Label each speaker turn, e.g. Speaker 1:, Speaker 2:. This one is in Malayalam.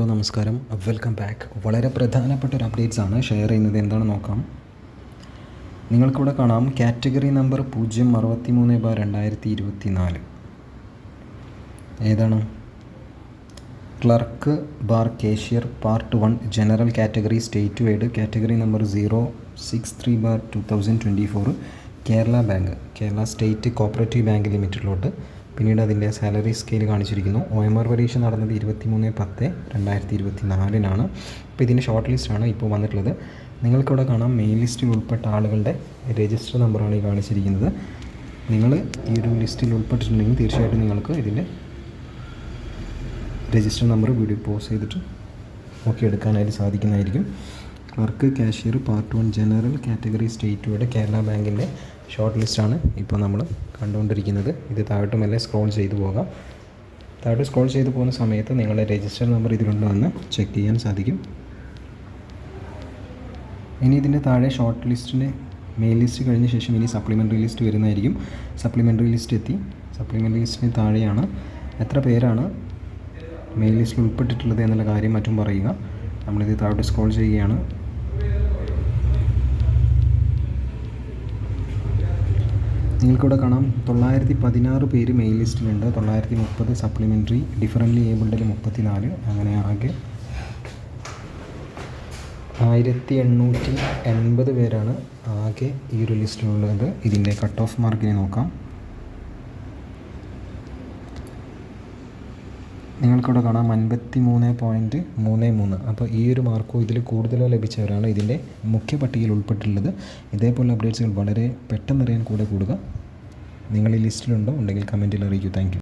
Speaker 1: ഹലോ നമസ്കാരം. Welcome back. വളരെ പ്രധാനപ്പെട്ട ഒരു അപ്ഡേറ്റ്സ് ആണ് ഷെയർ ചെയ്യുന്നത്. എന്താണ് നോക്കാം. നിങ്ങൾക്കിവിടെ കാണാം. കാറ്റഗറി നമ്പർ പൂജ്യം അറുപത്തി മൂന്ന് ബാർ രണ്ടായിരത്തി ഇരുപത്തി നാല് ഏതാണ്? Clerk bar cashier part one general category state wide. Category number zero six three bar two thousand twenty four Kerala bank. Kerala state cooperative bank ലിമിറ്റഡിലോട്ട്. പിന്നീട് അതിന്റെ സാലറി സ്കെയിൽ കാണിച്ചിരിക്കുന്നു. ഒ എം ആർ പരീക്ഷ നടന്നത് ഇരുപത്തി മൂന്ന് പത്ത് രണ്ടായിരത്തി ഇരുപത്തി നാലിനാണ് അപ്പോൾ ഇതിന്റെ ഷോർട്ട് ലിസ്റ്റാണ് ഇപ്പോൾ വന്നിട്ടുള്ളത്. നിങ്ങൾക്കിവിടെ കാണാം മെയിൻ ലിസ്റ്റിൽ ഉൾപ്പെട്ട ആളുകളുടെ രജിസ്റ്റർ നമ്പറാണ് ഈ കാണിച്ചിരിക്കുന്നത്. നിങ്ങൾ ഈ ഒരു ലിസ്റ്റിൽ ഉൾപ്പെട്ടിട്ടുണ്ടെങ്കിൽ തീർച്ചയായിട്ടും നിങ്ങൾക്ക് ഇതിന്റെ രജിസ്റ്റർ നമ്പർ വീഡിയോ പോസ് ചെയ്തിട്ട് നോക്കി എടുക്കാനായിട്ട് സാധിക്കുന്നതായിരിക്കും. Clerk cashier part one general category സ്റ്റേറ്റുകളുടെ Kerala ബാങ്കിന്റെ ഷോർട്ട് ലിസ്റ്റാണ് ഇപ്പോൾ നമ്മൾ കണ്ടുകൊണ്ടിരിക്കുന്നത്. ഇത് താഴോട്ട് മെല്ലെ സ്ക്രോൾ ചെയ്തു പോകാം. താഴോട്ട് സ്ക്രോൾ ചെയ്തു പോകുന്ന സമയത്ത് നിങ്ങളുടെ രജിസ്റ്റർ നമ്പർ ഇതിലുണ്ടോ എന്ന് ചെക്ക് ചെയ്യാൻ സാധിക്കും. ഇനി ഇതിന്റെ താഴെ ഷോർട്ട് ലിസ്റ്റിന്റെ മെയിൻ ലിസ്റ്റ് കഴിഞ്ഞ ശേഷം ഇനി സപ്ലിമെന്ററി ലിസ്റ്റ് വരുന്നതായിരിക്കും. സപ്ലിമെന്ററി ലിസ്റ്റ് എത്തി. സപ്ലിമെന്ററി ലിസ്റ്റിന് താഴെയാണ്. എത്ര പേരാണ് മെയിൻ ലിസ്റ്റിൽ ഉൾപ്പെട്ടിട്ടുള്ളത് എന്നുള്ള കാര്യം മറ്റും പറയുക. നമ്മളിത് താഴോട്ട് സ്ക്രോൾ ചെയ്യുകയാണ്. നിങ്ങൾക്കിവിടെ കാണാം തൊള്ളായിരത്തി പതിനാറ് പേര് മെയിൽ ലിസ്റ്റിലുണ്ട് തൊള്ളായിരത്തി മുപ്പത് സപ്ലിമെന്ററി ഡിഫറന്റ്ലി ഏബിൾഡിൽ മുപ്പത്തി നാല് അങ്ങനെ ആകെ ആയിരത്തി എണ്ണൂറ്റി എൺപത് പേരാണ് ആകെ ഈ ഒരു ലിസ്റ്റിലുള്ളത് ഇതിന്റെ കട്ട് ഓഫ് മാർക്കിനെ നോക്കാം. നിങ്ങൾക്കിവിടെ കാണാം അൻപത്തി മൂന്ന് പോയിന്റ് മൂന്ന്. മൂന്ന് അപ്പോൾ ഈ ഒരു മാർക്കോ ഇതിൽ കൂടുതലോ ലഭിച്ചവരാണ് ഇതിന്റെ മുഖ്യ പട്ടികയിൽ ഉൾപ്പെട്ടിട്ടുള്ളത്. ഇതേപോലെ അപ്ഡേറ്റ്സുകൾ വളരെ പെട്ടെന്നറിയാൻ കൂടെ കൂടുക. നിങ്ങൾ ഈ ലിസ്റ്റിലുണ്ടോ ഉണ്ടെങ്കിൽ കമന്റിൽ അറിയിക്കൂ. താങ്ക്